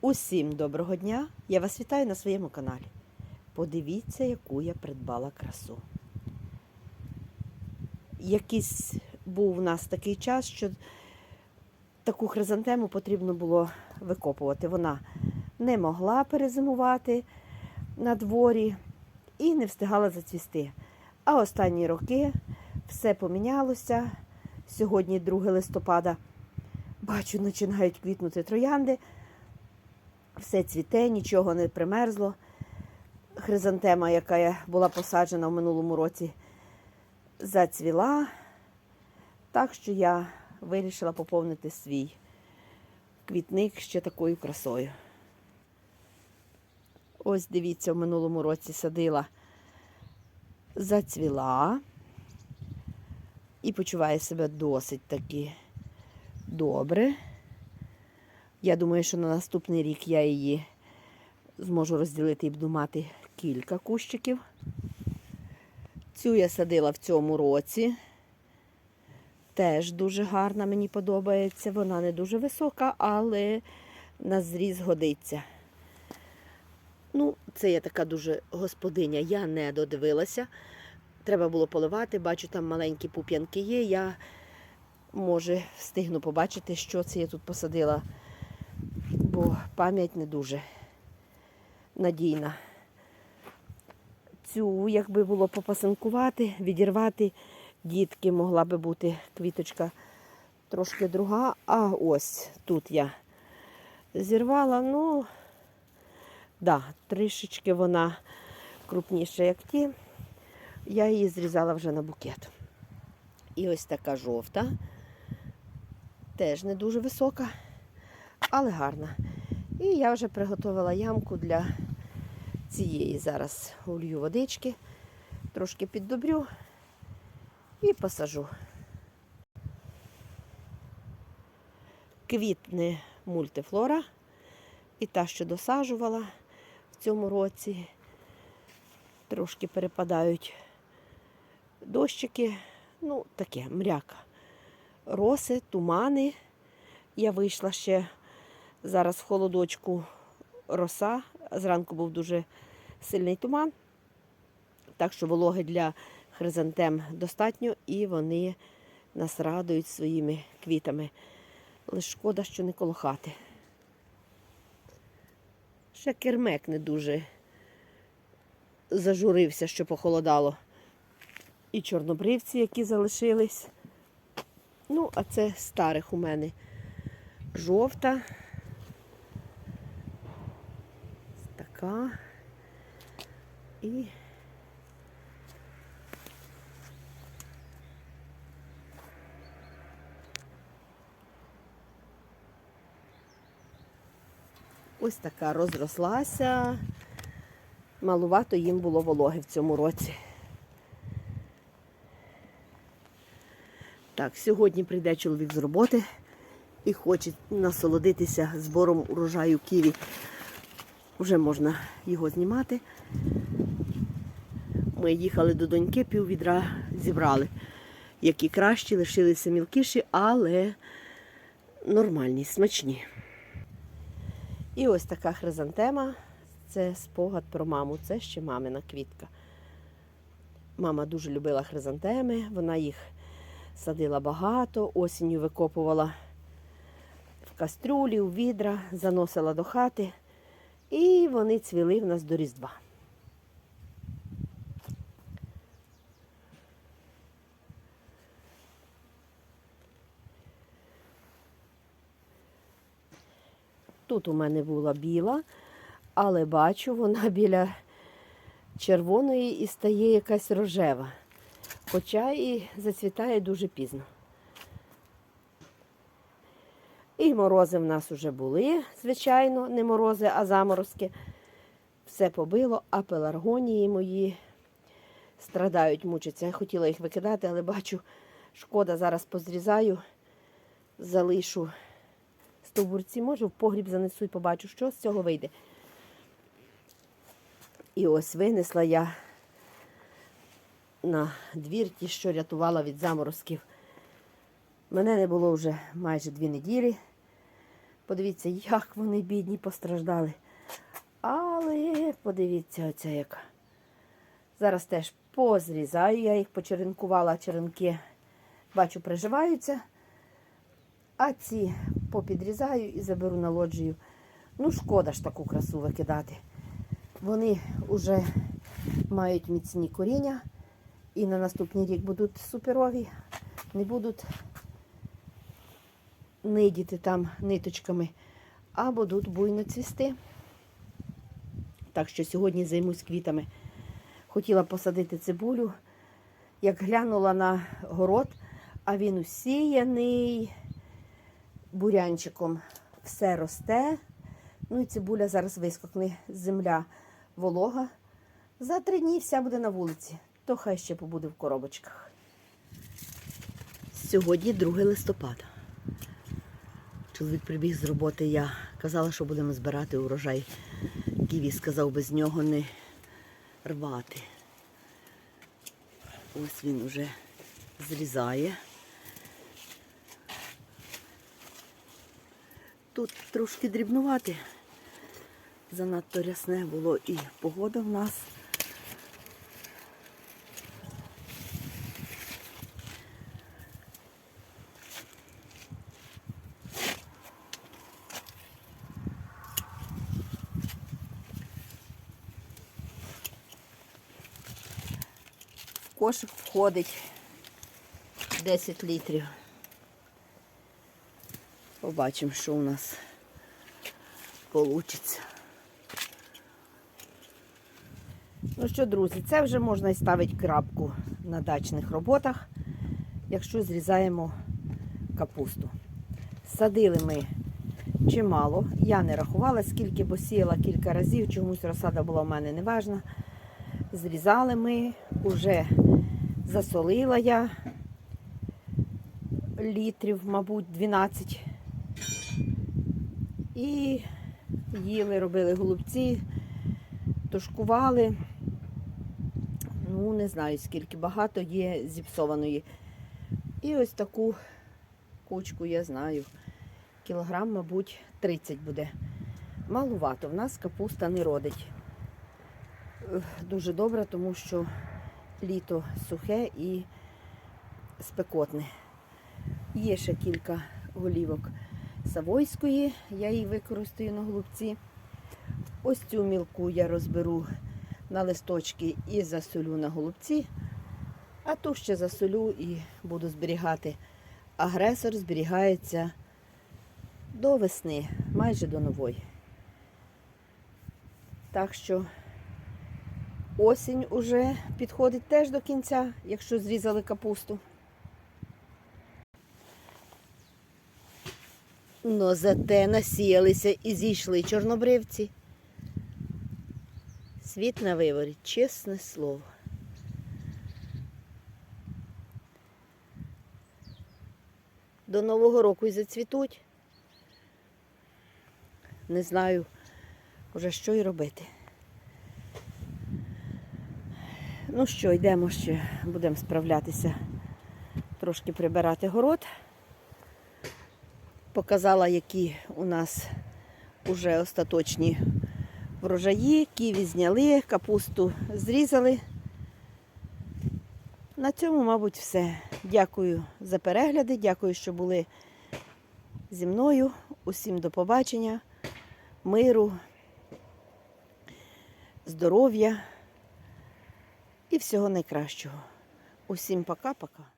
Усім доброго дня! Я вас вітаю на своєму каналі. Подивіться, яку я придбала красу. Якийсь був у нас такий час, що таку хризантему потрібно було викопувати. Вона не могла перезимувати на дворі і не встигала зацвісти. А останні роки все помінялося. Сьогодні 2 листопада. Бачу, починають квітнути троянди. Все цвіте, нічого не примерзло. Хризантема, яка була посаджена в минулому році, зацвіла. Так що я вирішила поповнити свій квітник ще такою красою. Ось дивіться, в минулому році садила, зацвіла і почуває себе досить таки добре. Я думаю, що на наступний рік я її зможу розділити і буду мати кілька кущиків. Цю я садила в цьому році. Теж дуже гарна, мені подобається. Вона не дуже висока, але на зріз годиться. Ну, це я така дуже господиня, я не додивилася. Треба було поливати, бачу, там маленькі пуп'янки є. Я, може, встигну побачити, що це я тут посадила пам'ять не дуже надійна. Цю, якби було попасинкувати, відірвати, дітки могла би бути квіточка трошки друга. А ось тут я зірвала, ну, да, трішечки вона крупніша, як ті. Я її зрізала вже на букет. І ось така жовта, теж не дуже висока але гарна. І я вже приготувала ямку для цієї. Зараз улью водички, трошки піддобрю і посажу. Квітне мультифлора. І та, що досаджувала в цьому році. Трошки перепадають дощики, ну, таке мряка. Роси, тумани. Я вийшла ще Зараз в холодочку роса. Зранку був дуже сильний туман, так що вологи для хризантем достатньо і вони нас радують своїми квітами. Лише шкода, що не коло хати. Ще кермек не дуже зажурився, що похолодало. І чорнобривці, які залишились. Ну, а це старих у мене жовта. Така. І ось така розрослася. Малувато їм було вологи в цьому році. Так, сьогодні прийде чоловік з роботи і хоче насолодитися збором урожаю ківі. Вже можна його знімати. Ми їхали до доньки, пів відра зібрали. Які кращі, лишилися мілкіші, але нормальні, смачні. І ось така хризантема. Це спогад про маму. Це ще мамина квітка. Мама дуже любила хризантеми, вона їх садила багато, осінню викопувала в кастрюлі, у відра, заносила до хати. І вони цвіли в нас до Різдва. Тут у мене була біла, але бачу, вона біля червоної і стає якась рожева, хоча і зацвітає дуже пізно. І морози в нас вже були, звичайно, не морози, а заморозки. Все побило, а пеларгонії мої страдають, мучаться. Я хотіла їх викидати, але бачу, шкода, зараз позрізаю, залишу стовбурці, може, в погріб занесу і побачу, що з цього вийде. І ось винесла я на двір ті, що рятувала від заморозків. Мене не було вже майже дві неділі. Подивіться, як вони бідні постраждали. Але подивіться, оця яка. Зараз теж позрізаю. Я їх почеренкувала, черенки, бачу, приживаються. А ці попідрізаю і заберу на лоджію. Ну, шкода ж таку красу викидати. Вони вже мають міцні коріння і на наступний рік будуть суперові, не будуть нидіти там ниточками, а будуть буйно цвісти. Так що сьогодні займусь квітами. Хотіла посадити цибулю. Як глянула на город, а він усіяний бурянчиком. Все росте. Ну і цибуля зараз вискокне земля волога. За три дні вся буде на вулиці, то хай ще побуде в коробочках. Сьогодні 2 листопада. Чоловік прибіг з роботи. Я казала, що будемо збирати урожай. Ківі сказав без нього не рвати. Ось він уже зрізає. Тут трошки дрібнувати. Занадто рясне було і погода в нас. Кошик входить 10 літрів. Побачимо, що у нас вийде. Ну що, друзі, це вже можна і ставити крапку на дачних роботах, якщо зрізаємо капусту. Садили ми чимало. Я не рахувала, скільки, бо сіяла кілька разів, чомусь розсада була в мене неважна. Зрізали ми, вже засолила я літрів, мабуть, 12. І їли, робили голубці, тушкували. Ну, не знаю, скільки багато є зіпсованої. І ось таку кучку, я знаю, кілограм, мабуть, 30 буде. Малувато. В нас капуста не родить. Дуже добре, тому що літо сухе і спекотне. Є ще кілька голівок Савойської, я її використаю на голубці. Ось цю мілку я розберу на листочки і засолю на голубці, а ту ще засолю і буду зберігати. Агресор зберігається до весни, майже до нової. Так що осінь уже підходить теж до кінця, якщо зрізали капусту. Но зате насіялися і зійшли чорнобривці. Світ на виворі, чесне слово. До Нового року і зацвітуть. Не знаю вже що й робити. Ну що, йдемо ще, будемо справлятися, трошки прибирати город. Показала, які у нас вже остаточні врожаї, ківі зняли, капусту зрізали. На цьому, мабуть, все. Дякую за перегляди, дякую, що були зі мною. Усім до побачення, миру, здоров'я і всього найкращого. Усім пока-пока.